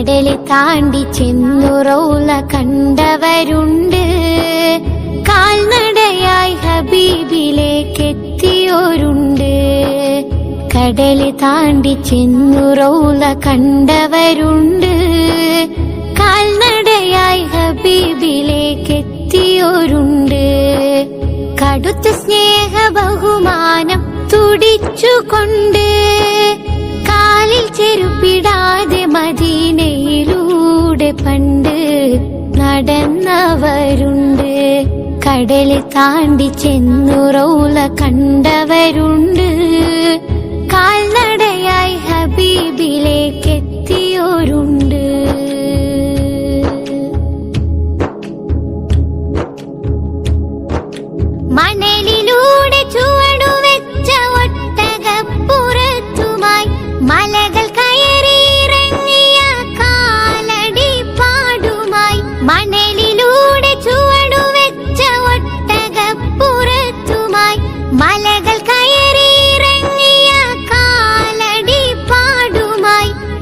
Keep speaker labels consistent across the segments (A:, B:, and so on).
A: കടൽ താണ്ടി ചെന്നു റൗല കണ്ടവരുണ്ട്. കാൽനടയായി ഹബീബിലേക്ക് എത്തിയോരുണ്ട് കടൽ താണ്ടി ചെന്നു റൗല കണ്ടവരുണ്ട്. കാൽനടയായി ഹബീബിലേക്ക് എത്തിയോരുണ്ട് കടുത്ത സ്നേഹ ബഹുമാനം തുടിച്ചുകൊണ്ട് ചെരുപ്പിടാതെ മദീനയിലൂടെ പണ്ട് നടന്നവരുണ്ട്. കടൽ താണ്ടി ചെന്നു റൗല കണ്ടവരുണ്ട്.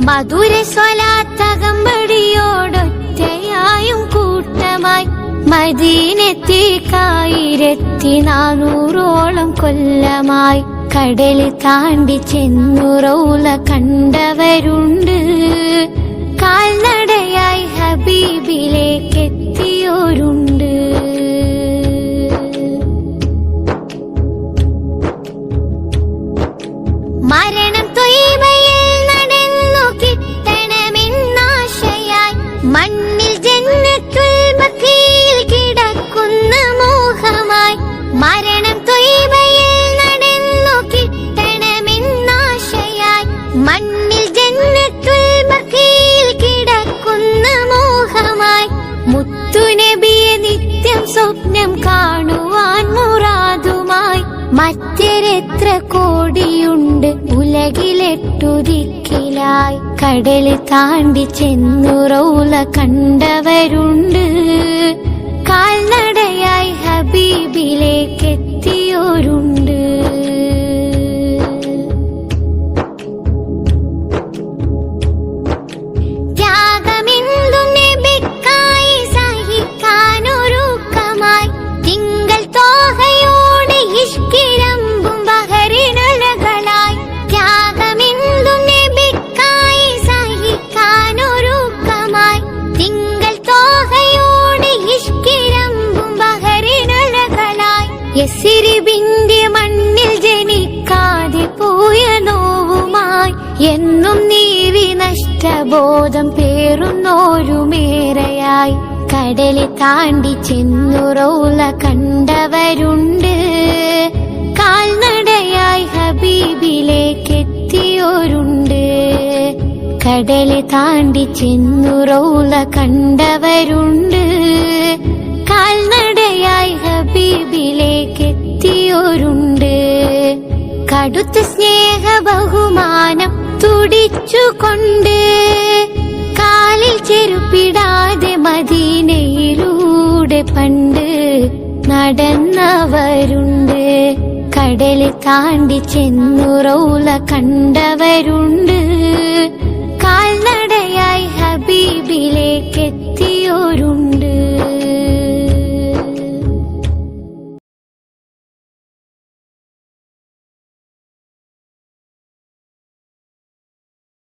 A: മധുര സ്വലാത്തകമ്പടിയോടൊറ്റയായും കൂട്ടമായി മദീനത്തേക്കായിരത്തി നാനൂറോളം കൊല്ലമായി കടൽ താണ്ടി ചെന്നുറൗല കണ്ടവരുണ്ട്. കാൽനടയായി ഹബീബിലേക്ക് മണ്ണിൽ ജന്നത്തുൽ ബഖീൽ കിടക്കുന്ന മോഹമായി. മുത്തുനബിയെ നിത്യം സ്വപ്നം കാണുവാൻ മുറാതുമായി മറ്റെത്ര കോടിയുണ്ട് ഉലകിലെട്ടുദിക്കിലായി. കടൽ താണ്ടി ചെന്നുറൗല കണ്ടവരുണ്ട്. കാൽനടയായി ഹബീബിലേക്ക് യസിരിബിന്റെ മണ്ണിൽ ജനിക്കാതെ പോയ നോവുമായി എന്നും നീവി നഷ്ടബോധം പേറുന്നോരുമേറയായി. കടലെ താണ്ടി ചെന്നു റൗല കണ്ടവരുണ്ട്. കാൽനടയായി ഹബീബിലേക്ക് എത്തിയോരുണ്ട്. കടലെ താണ്ടി ചെന്നു റൗല കണ്ടവരുണ്ട്. കാൽനടയായി കടുത്ത സ്നേഹ ബഹുമാനം തുടിച്ചുകൊണ്ട് കാലിൽ ചെരുപ്പിടാതെ മദീനയിലൂടെ പണ്ട് നടന്നവരുണ്ട്. കടൽ താണ്ടി ചെന്നുറൗല കണ്ടവരുണ്ട്.